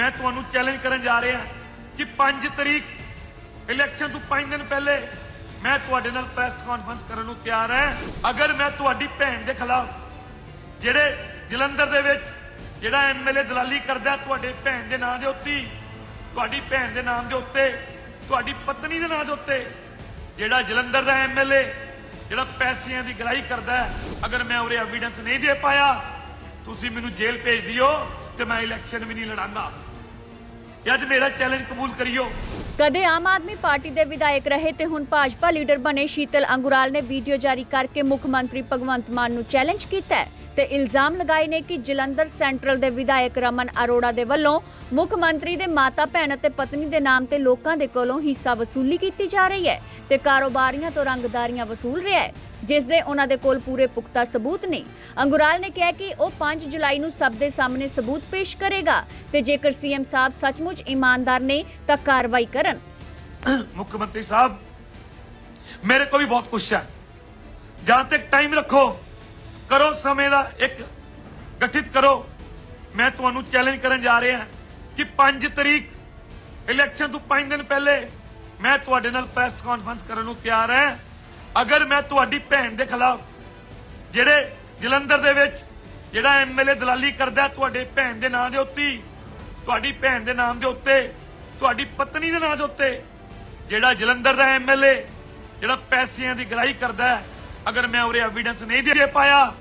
ਮੈਂ ਤੁਹਾਨੂੰ ਚੈਲੰਜ ਕਰਨ ਜਾ ਰਿਹਾ ਕਿ 5 ਤਰੀਕ ਇਲੈਕਸ਼ਨ ਤੋਂ 5 ਦਿਨ ਪਹਿਲੇ ਮੈਂ ਤੁਹਾਡੇ ਨਾਲ ਪ੍ਰੈਸ ਕਾਨਫਰੰਸ ਕਰਨ ਨੂੰ ਤਿਆਰ ਹਾਂ। ਅਗਰ ਮੈਂ ਤੁਹਾਡੀ ਭੈਣ ਦੇ ਖਿਲਾਫ ਜਿਹੜੇ ਜਲੰਧਰ ਦੇ ਵਿੱਚ ਜਿਹੜਾ ਐਮਐਲਏ ਦਲਾਲੀ ਕਰਦਾ ਤੁਹਾਡੇ ਭੈਣ ਦੇ ਨਾਂ ਦੇ ਉੱਤੇ, ਤੁਹਾਡੀ ਭੈਣ ਦੇ ਨਾਮ ਦੇ ਉੱਤੇ, ਤੁਹਾਡੀ ਪਤਨੀ ਦੇ ਨਾਂ ਦੇ ਉੱਤੇ ਜਿਹੜਾ ਜਲੰਧਰ ਦਾ ਐਮਐਲਏ ਜਿਹੜਾ ਪੈਸਿਆਂ ਦੀ ਗਰਾਈ ਕਰਦਾ ਅਗਰ ਮੈਂ ਉਰੇ ਐਵੀਡੈਂਸ ਨਹੀਂ ਦੇ ਪਾਇਆ, ਤੁਸੀਂ ਮੈਨੂੰ ਜੇਲ੍ਹ ਭੇਜ ਦਿਓ ਤੇ ਮੈਂ ਇਲੈਕਸ਼ਨ ਵੀ ਨਹੀਂ ਲੜਾਂਗਾ। ਇਹ ਅੱਜ ਮੇਰਾ ਚੈਲੰਜ ਕਬੂਲ ਕਰਿਓ। ਕਦੇ ਆਮ ਆਦਮੀ ਪਾਰਟੀ ਦੇ ਵਿਧਾਇਕ ਰਹੇ ਤੇ ਹੁਣ ਭਾਜਪਾ ਲੀਡਰ ਬਣੇ ਸ਼ੀਤਲ ਅੰਗੁਰਾਲ ਨੇ ਵੀਡੀਓ ਜਾਰੀ ਕਰਕੇ ਮੁੱਖ ਮੰਤਰੀ ਭਗਵੰਤ ਮਾਨ ਨੂੰ ਚੈਲੰਜ ਕੀਤਾ ਤੇ ਇਲਜ਼ਾਮ ਲਗਾਏ ਨੇ ਕਿ ਜਲੰਧਰ ਸੈਂਟਰਲ ਦੇ ਵਿਧਾਇਕ ਰਮਨ ਅਰੋੜਾ ਦੇ ਵੱਲੋਂ ਮੁੱਖ ਮੰਤਰੀ ਦੇ ਮਾਤਾ ਭੈਣ ਅਤੇ ਪਤਨੀ ਦੇ ਨਾਮ ਤੇ ਲੋਕਾਂ ਦੇ ਕੋਲੋਂ ਹਿੱਸਾ ਵਸੂਲੀ ਕੀਤੀ ਜਾ ਰਹੀ ਹੈ ਤੇ ਕਾਰੋਬਾਰੀਆਂ ਤੋਂ ਰੰਗਦਾਰੀਆਂ ਵਸੂਲ ਰਿਹਾ ਹੈ, ਜਿਸ ਦੇ ਉਹਨਾਂ ਦੇ ਕੋਲ ਪੂਰੇ ਪੁਖਤਾ ਸਬੂਤ ਨੇ। ਅੰਗੁਰਾਲ ਨੇ ਕਿਹਾ ਕਿ ਉਹ 5 ਜੁਲਾਈ ਨੂੰ ਸਭ ਦੇ ਸਾਹਮਣੇ ਸਬੂਤ ਪੇਸ਼ ਕਰੇਗਾ ਤੇ ਜੇਕਰ ਸੀਐਮ ਸਾਹਿਬ ਸੱਚਮੁੱਚ ਇਮਾਨਦਾਰ ਨੇ ਤਾਂ ਕਾਰਵਾਈ ਕਰਨ। ਮੁੱਖ ਮੰਤਰੀ ਸਾਹਿਬ, ਮੇਰੇ ਕੋਲ ਵੀ ਬਹੁਤ ਕੁਛ ਹੈ। ਜਹਾਂ ਤੱਕ ਟਾਈਮ ਰੱਖੋ ਕਰੋ ਸਮੇਂ ਦਾ ਇੱਕ ਗਠਿਤ ਕਰੋ। ਮੈਂ ਤੁਹਾਨੂੰ ਚੈਲੰਜ ਕਰਨ ਜਾ ਰਿਹਾ ਕਿ 5 ਤਰੀਕ ਇਲੈਕਸ਼ਨ ਤੋਂ 5 ਦਿਨ ਪਹਿਲੇ ਮੈਂ ਤੁਹਾਡੇ ਨਾਲ ਪ੍ਰੈਸ ਕਾਨਫਰੰਸ ਕਰਨ ਨੂੰ ਤਿਆਰ ਹਾਂ। ਅਗਰ ਮੈਂ ਤੁਹਾਡੀ ਭੈਣ ਦੇ ਖਿਲਾਫ ਜਿਹੜੇ ਜਲੰਧਰ ਦੇ ਵਿੱਚ ਜਿਹੜਾ ਐਮਐਲਏ ਦਲਾਲੀ ਕਰਦਾ ਤੁਹਾਡੇ ਭੈਣ ਦੇ ਨਾਂ ਦੇ ਉੱਤੇ ਤੁਹਾਡੀ ਭੈਣ ਦੇ ਨਾਮ ਦੇ ਉੱਤੇ ਤੁਹਾਡੀ ਪਤਨੀ ਦੇ ਨਾਂ ਦੇ ਉੱਤੇ ਜਿਹੜਾ ਜਲੰਧਰ ਦਾ ਐਮਐਲਏ ਜਿਹੜਾ ਪੈਸਿਆਂ ਦੀ ਗਰਾਈ ਕਰਦਾ ਹੈ, ਅਗਰ ਮੈਂ ਉਰੇ ਐਵੀਡੈਂਸ ਨਹੀਂ ਦੇ ਪਾਇਆ,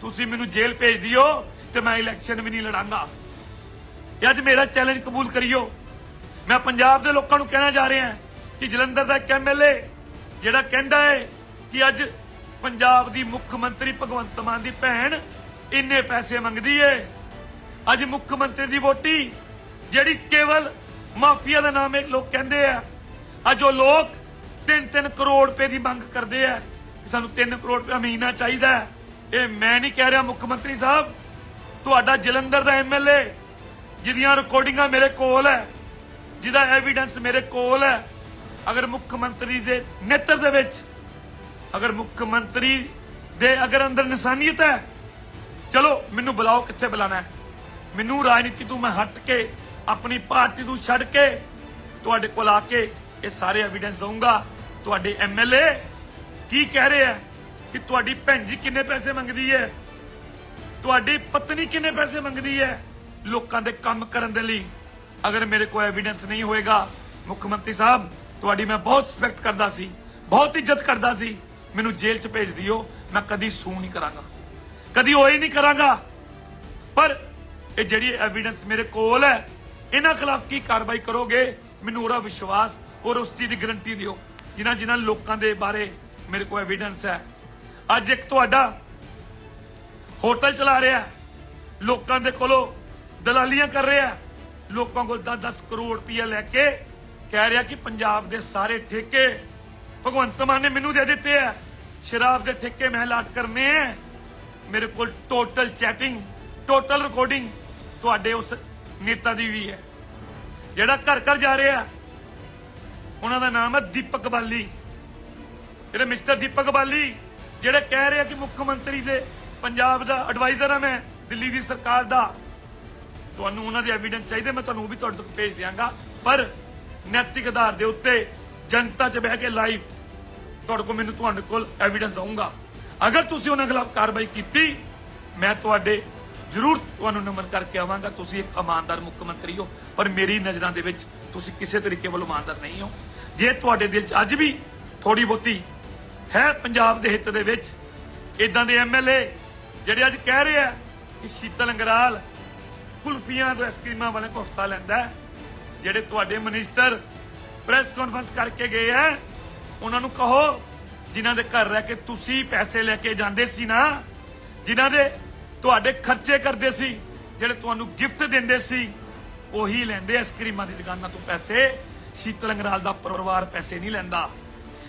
ਤੁਸੀਂ ਮੈਨੂੰ ਜੇਲ੍ਹ ਭੇਜ ਦਿਓ ਤੇ ਮੈਂ ਇਲੈਕਸ਼ਨ ਵੀ ਨਹੀਂ ਲੜਾਂਗਾ। ਇਹ ਅੱਜ ਮੇਰਾ ਚੈਲੰਜ ਕਬੂਲ ਕਰਿਓ। ਮੈਂ ਪੰਜਾਬ ਦੇ ਲੋਕਾਂ ਨੂੰ ਕਹਿਣਾ ਜਾ ਰਿਹਾ ਕਿ ਜਲੰਧਰ ਦਾ ਇੱਕ ਐਮਐਲਏ ਜਿਹੜਾ ਕਹਿੰਦਾ ਹੈ ਕਿ ਅੱਜ ਪੰਜਾਬ ਦੀ ਮੁੱਖ ਮੰਤਰੀ ਭਗਵੰਤ ਮਾਨ ਦੀ ਭੈਣ ਇੰਨੇ ਪੈਸੇ ਮੰਗਦੀ ਏ। ਅੱਜ ਮੁੱਖ ਮੰਤਰੀ ਦੀ ਵੋਟੀ, ਜਿਹੜੀ ਕੇਵਲ ਮਾਫੀਆ ਦਾ ਨਾਮ ਇਹ ਲੋਕ ਕਹਿੰਦੇ ਆ। ਅੱਜ ਉਹ ਲੋਕ 3-3 ਕਰੋੜ ਰੁਪਏ ਦੀ ਮੰਗ ਕਰਦੇ ਆ। ਕਿ ਸਾਨੂੰ 3 ਕਰੋੜ ਰੁਪਏ ਮਹੀਨਾ ਚਾਹੀਦਾ ਹੈ। ਇਹ ਮੈਂ ਨਹੀਂ ਕਹਿ ਰਿਹਾ ਮੁੱਖ ਮੰਤਰੀ ਸਾਹਿਬ, ਤੁਹਾਡਾ ਜਲੰਧਰ ਦਾ ਐਮਐਲਏ ਜਿਹਦੀਆਂ ਰਿਕਾਰਡਿੰਗਾਂ ਮੇਰੇ ਕੋਲ ਹੈ, ਜਿਹਦਾ ਐਵੀਡੈਂਸ ਮੇਰੇ ਕੋਲ ਹੈ, ਅਗਰ ਮੁੱਖ ਮੰਤਰੀ ਦੇ ਨੇਤਰ ਦੇ ਵਿੱਚ, ਅਗਰ ਮੁੱਖ ਮੰਤਰੀ ਦੇ ਅਗਰ ਅੰਦਰ ਇਨਸਾਨੀਅਤ ਹੈ, ਚਲੋ ਮੈਨੂੰ ਬੁਲਾਓ ਕਿੱਥੇ ਬੁਲਾਣਾ ਹੈ ਮੈਨੂੰ ਰਾਜਨੀਤੀ ਤੋਂ ਮੈਂ ਹਟ ਕੇ, ਆਪਣੀ ਪਾਰਟੀ ਨੂੰ ਛੱਡ ਕੇ, ਤੁਹਾਡੇ ਕੋਲ ਆ ਕੇ ਇਹ ਸਾਰੇ ਐਵੀਡੈਂਸ ਦਊਂਗਾ ਤੁਹਾਡੇ ਐਮਐਲਏ ਕੀ ਕਹਿ ਰਹੇ ਆ ਕਿ ਤੁਹਾਡੀ ਭੈਣ ਜੀ ਕਿੰਨੇ ਪੈਸੇ ਮੰਗਦੀ ਹੈ? ਤੁਹਾਡੀ ਪਤਨੀ ਕਿੰਨੇ ਪੈਸੇ ਮੰਗਦੀ ਹੈ ਲੋਕਾਂ ਦੇ ਕੰਮ ਕਰਨ ਦੇ ਲਈ? ਅਗਰ ਮੇਰੇ ਕੋਲ ਐਵੀਡੈਂਸ ਨਹੀਂ ਹੋਏਗਾ ਮੁੱਖ ਮੰਤਰੀ ਸਾਹਿਬ, ਤੁਹਾਡੀ ਮੈਂ ਬਹੁਤ ਰਿਸਪੈਕਟ ਕਰਦਾ ਸੀ, ਬਹੁਤ ਇੱਜ਼ਤ ਕਰਦਾ ਸੀ। ਮੈਨੂੰ ਜੇਲ੍ਹ 'ਚ ਭੇਜ ਦਿਓ, ਮੈਂ ਕਦੀ ਸੂ ਨਹੀਂ ਕਰਾਂਗਾ। ਕਦੀ ਹੋਏ ਨਹੀਂ ਕਰਾਂਗਾ। ਪਰ ਇਹ ਜਿਹੜੀ ਐਵੀਡੈਂਸ ਮੇਰੇ ਕੋਲ ਹੈ, ਇਹਨਾਂ ਖਿਲਾਫ ਕੀ ਕਾਰਵਾਈ ਕਰੋਗੇ? ਮੈਨੂੰ ਉਹਦਾ ਵਿਸ਼ਵਾਸ ਔਰ ਉਸ ਚੀਜ਼ ਦੀ ਗਰੰਟੀ ਦਿਓ। ਜਿਨ੍ਹਾਂ ਜਿਨ੍ਹਾਂ ਲੋਕਾਂ ਦੇ ਬਾਰੇ ਮੇਰੇ ਕੋਲ ਐਵੀਡੈਂਸ ਹੈ। ਅੱਜ ਇੱਕ ਤੁਹਾਡਾ ਹੋਟਲ ਚਲਾ ਰਿਹਾ ਲੋਕਾਂ ਦੇ ਕੋਲੋਂ ਦਲਾਲੀਆਂ ਕਰ ਰਿਹਾ ਲੋਕਾਂ ਕੋਲ 10-10 ਕਰੋੜ ਰੁਪਏ ਲੈ ਕੇ ਕਹਿ ਰਿਹਾ ਕਿ ਪੰਜਾਬ ਦੇ ਸਾਰੇ ਠੇਕੇ ਭਗਵੰਤ ਮਾਨ ਨੇ ਮੈਨੂੰ ਦੇ ਦਿੱਤੇ ਆ ਸ਼ਰਾਬ ਦੇ ਠੇਕੇ ਮੈਂ ਲਾਟ ਕਰਨੇ ਆ ਮੇਰੇ ਕੋਲ ਟੋਟਲ ਚੈਟਿੰਗ ਟੋਟਲ ਰਿਕਾਰਡਿੰਗ ਤੁਹਾਡੇ ਉਸ ਨੇਤਾ ਦੀ ਵੀ ਹੈ। ਜਿਹੜਾ ਘਰ ਘਰ ਜਾ ਰਿਹਾ ਉਹਨਾਂ ਦਾ ਨਾਮ ਹੈ ਦੀਪਕ ਬਾਲੀ। ਜਿਹੜੇ ਮਿਸਟਰ ਦੀਪਕ ਬਾਲੀ, ਜਿਹੜੇ ਕਹਿ ਰਹੇ ਆ ਕਿ ਮੁੱਖ ਮੰਤਰੀ ਦੇ ਪੰਜਾਬ ਦਾ ਐਡਵਾਈਜ਼ਰ ਆ ਮੈਂ, ਦਿੱਲੀ ਦੀ ਸਰਕਾਰ ਦਾ। ਤੁਹਾਨੂੰ ਉਹਨਾਂ ਦੇ ਐਵੀਡੈਂਸ ਚਾਹੀਦੇ, ਮੈਂ ਤੁਹਾਨੂੰ ਉਹ ਵੀ ਤੁਹਾਡੇ ਤੱਕ ਭੇਜ ਦਿਆਂਗਾ। ਪਰ ਨੈਤਿਕ ਆਧਾਰ ਦੇ ਉੱਤੇ ਜਨਤਾ 'ਚ ਬਹਿ ਕੇ ਲਾਈਵ ਤੁਹਾਡੇ ਕੋਲ, ਮੈਨੂੰ ਤੁਹਾਡੇ ਕੋਲ ਐਵੀਡੈਂਸ ਦਊਂਗਾ। ਅਗਰ ਤੁਸੀਂ ਉਹਨਾਂ ਖਿਲਾਫ ਕਾਰਵਾਈ ਕੀਤੀ, ਮੈਂ ਤੁਹਾਡੇ ਜ਼ਰੂਰ ਤੁਹਾਨੂੰ ਨਮਨ ਕਰਕੇ ਆਵਾਂਗਾ। ਤੁਸੀਂ ਇੱਕ ਇਮਾਨਦਾਰ ਮੁੱਖ ਮੰਤਰੀ ਹੋ, ਪਰ ਮੇਰੀ ਨਜ਼ਰਾਂ ਦੇ ਵਿੱਚ ਤੁਸੀਂ ਕਿਸੇ ਤਰੀਕੇ ਵੱਲੋਂ ਇਮਾਨਦਾਰ ਨਹੀਂ ਹੋ। ਜੇ ਤੁਹਾਡੇ ਦਿਲ 'ਚ ਅੱਜ ਵੀ ਥੋੜੀ ਬਹੁਤੀ ਹੈ ਪੰਜਾਬ ਦੇ ਹਿੱਤ ਦੇ ਵਿੱਚ। ਇਦਾਂ ਦੇ ਐਮਐਲਏ ਜਿਹੜੇ ਅੱਜ ਕਹਿ ਰਹੇ ਆ ਕਿ ਸ਼ੀਤਲ ਅੰਗਰਾਲ ਕੁਲਫੀਆਂ ਤੋਂ ਆਈਸਕ੍ਰੀਮਾਂ ਵਾਲੇ ਕੋ ਲੈਂਦਾ ਜਿਹੜੇ ਤੁਹਾਡੇ ਮਿਨਿਸਟਰ ਪ੍ਰੈਸ ਕਾਨਫਰੰਸ ਕਰਕੇ ਗਏ ਆ, ਉਹਨਾਂ ਨੂੰ ਕਹੋ, ਜਿਨ੍ਹਾਂ ਦੇ ਘਰ ਰਹਿ ਕੇ ਤੁਸੀਂ ਪੈਸੇ ਲੈ ਕੇ ਜਾਂਦੇ ਸੀ ਨਾ, ਜਿਨ੍ਹਾਂ ਦੇ ਤੁਹਾਡੇ ਖਰਚੇ ਕਰਦੇ ਸੀ, ਜਿਹੜੇ ਤੁਹਾਨੂੰ ਗਿਫਟ ਦਿੰਦੇ ਸੀ, ਉਹੀ ਲੈਂਦੇ ਆਈਸਕ੍ਰੀਮਾਂ ਦੀ ਦੁਕਾਨਾਂ ਤੋਂ ਪੈਸੇ। ਸ਼ੀਤਲ ਅੰਗਰਾਲ ਦਾ ਪਰਿਵਾਰ ਪੈਸੇ ਨਹੀਂ ਲੈਂਦਾ।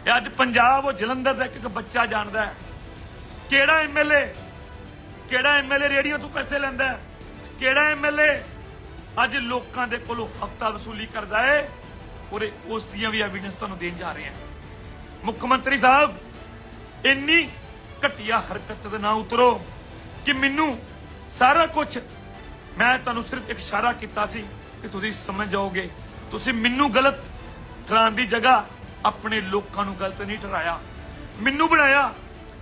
ਇਹ ਅੱਜ ਪੰਜਾਬ ਉਹ ਜਲੰਧਰ ਦਾ ਇੱਕ ਇੱਕ ਬੱਚਾ ਜਾਣਦਾ ਹੈ। ਕਿਹੜਾ ਐਮਐਲਏ ਕਿਹੜਾ ਐਮਐਲਏ ਰੇਡੀਓ ਤੋਂ ਪੈਸੇ ਲੈਂਦਾ ਹੈ? ਕਿਹੜਾ ਐਮਐਲਏ ਅੱਜ ਲੋਕਾਂ ਦੇ ਕੋਲੋਂ ਹਫਤਾ ਵਸੂਲੀ ਕਰਦਾ ਹੈ ਔਰ ਉਸ ਦੀਆਂ ਵੀ ਐਵੀਡੈਂਸ ਤੁਹਾਨੂੰ ਦੇਣ ਜਾ ਰਹੇ ਹਾਂ। ਮੁੱਖ ਮੰਤਰੀ ਸਾਹਿਬ, ਇੰਨੀ ਘਟੀਆ ਹਰਕਤ ਦੇ ਨਾ ਉਤਰੋ ਕਿ ਮੈਨੂੰ ਸਾਰਾ ਕੁਝ ਮੈਂ ਤੁਹਾਨੂੰ ਸਿਰਫ ਇੱਕ ਇਸ਼ਾਰਾ ਕੀਤਾ ਸੀ ਕਿ ਤੁਸੀਂ ਸਮਝ ਜਾਓਗੇ। ਤੁਸੀਂ ਮੈਨੂੰ ਗਲਤ ਠਹਿਰਾਉਣ ਦੀ ਜਗ੍ਹਾ ਆਪਣੇ ਲੋਕਾਂ ਨੂੰ ਗਲਤ ਨਹੀਂ ਠਹਿਰਾਇਆ। ਮੈਨੂੰ ਬਣਾਇਆ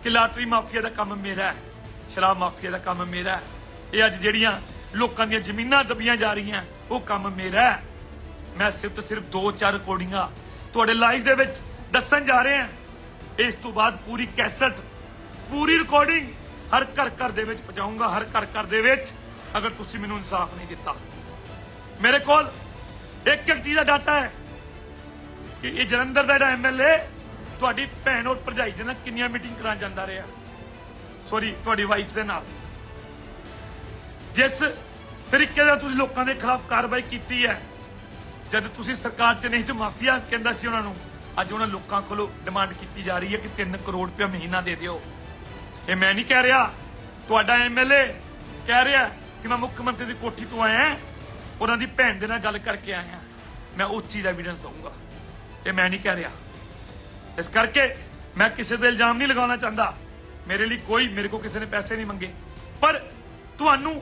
ਕਿ ਲਾਟਰੀ ਮਾਫੀਆ ਦਾ ਕੰਮ ਮੇਰਾ ਹੈ, ਸ਼ਰਾਬ ਮਾਫੀਆ ਦਾ ਕੰਮ ਮੇਰਾ ਹੈ। ਇਹ ਅੱਜ ਜਿਹੜੀਆਂ ਲੋਕਾਂ ਦੀਆਂ ਜ਼ਮੀਨਾਂ ਦਬੀਆਂ ਜਾ ਰਹੀਆਂ, ਉਹ ਕੰਮ ਮੇਰਾ ਹੈ। ਮੈਂ ਸਿਰਫ ਤੇ ਸਿਰਫ ਦੋ ਚਾਰ ਰਿਕਾਰਡਿੰਗਾਂ ਤੁਹਾਡੇ ਲਾਈਵ ਦੇ ਵਿੱਚ ਦੱਸਣ ਜਾ ਰਹੇ ਹਾਂ। ਇਸ ਤੋਂ ਬਾਅਦ ਪੂਰੀ ਕੈਸਟ ਪੂਰੀ ਰਿਕਾਰਡਿੰਗ ਹਰ ਘਰ ਘਰ ਦੇ ਵਿੱਚ ਪਹੁੰਚਾਊਂਗਾ ਹਰ ਘਰ ਘਰ ਦੇ ਵਿੱਚ, ਅਗਰ ਤੁਸੀਂ ਮੈਨੂੰ ਇਨਸਾਫ ਨਹੀਂ ਦਿੱਤਾ। ਮੇਰੇ ਕੋਲ ਇੱਕ ਇੱਕ ਚੀਜ਼ ਦਾ ਡਾਟਾ ਹੈ। ਕਿ ਇਹ ਜਲੰਧਰ ਦਾ ਜਿਹੜਾ ਐਮਐਲਏ ਤੁਹਾਡੀ ਭੈਣ ਔਰ ਭਰਜਾਈ ਦੇ ਨਾਲ ਕਿੰਨੀਆਂ ਮੀਟਿੰਗ ਕਰਾਂ ਜਾਂਦਾ ਰਿਹਾ? ਸੌਰੀ ਤੁਹਾਡੀ ਵਾਈਫ ਦੇ ਨਾਲ। ਜਿਸ ਤਰੀਕੇ ਨਾਲ ਤੁਸੀਂ ਲੋਕਾਂ ਦੇ ਖਿਲਾਫ ਕਾਰਵਾਈ ਕੀਤੀ ਹੈ, ਜਦ ਤੁਸੀਂ ਸਰਕਾਰ ਚ ਨਹੀਂ ਤੇ ਮਾਫੀਆ ਕਹਿੰਦਾ ਸੀ ਉਹਨਾਂ ਨੂੰ, ਅੱਜ ਉਹਨਾਂ ਲੋਕਾਂ ਕੋਲੋਂ ਡਿਮਾਂਡ ਕੀਤੀ ਜਾ ਰਹੀ ਹੈ ਕਿ 3 ਕਰੋੜ ਰੁਪਏ ਮਹੀਨਾ ਦੇ ਦਿਓ। ਇਹ ਮੈਂ ਨਹੀਂ ਕਹਿ ਰਿਹਾ, ਤੁਹਾਡਾ ਐਮਐਲਏ ਕਹਿ ਰਿਹਾ ਕਿ ਮੈਂ ਮੁੱਖ ਮੰਤਰੀ ਦੀ ਕੋਠੀ ਤੋਂ ਆਇਆ, ਉਹਨਾਂ ਦੀ ਭੈਣ ਦੇ ਨਾਲ ਗੱਲ ਕਰਕੇ ਆਇਆ। ਮੈਂ ਉਸ ਚੀਜ਼ ਦਾ ਐਵੀਡੈਂਸ ਦਊਂਗਾ। ਇਹ ਮੈਂ ਨਹੀਂ ਕਹਿ ਰਿਹਾ। ਇਸ ਕਰਕੇ ਮੈਂ ਕਿਸੇ ਤੇ ਇਲਜ਼ਾਮ ਨਹੀਂ ਲਗਾਉਣਾ ਚਾਹੁੰਦਾ। ਮੇਰੇ ਲਈ ਕੋਈ ਮੇਰੇ ਕੋ ਕਿਸੇ ਨੇ ਪੈਸੇ ਨਹੀਂ ਮੰਗੇ। ਪਰ ਤੁਹਾਨੂੰ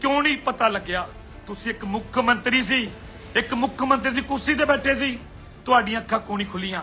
ਕਿਉਂ ਨਹੀਂ ਪਤਾ ਲੱਗਿਆ? ਤੁਸੀਂ ਇੱਕ ਮੁੱਖ ਮੰਤਰੀ ਸੀ, ਇੱਕ ਮੁੱਖ ਮੰਤਰੀ ਦੀ ਕੁਰਸੀ ਤੇ ਬੈਠੇ ਸੀ। ਤੁਹਾਡੀਆਂ ਅੱਖਾਂ ਕਿਉਂ ਨਹੀਂ ਖੁੱਲੀਆਂ।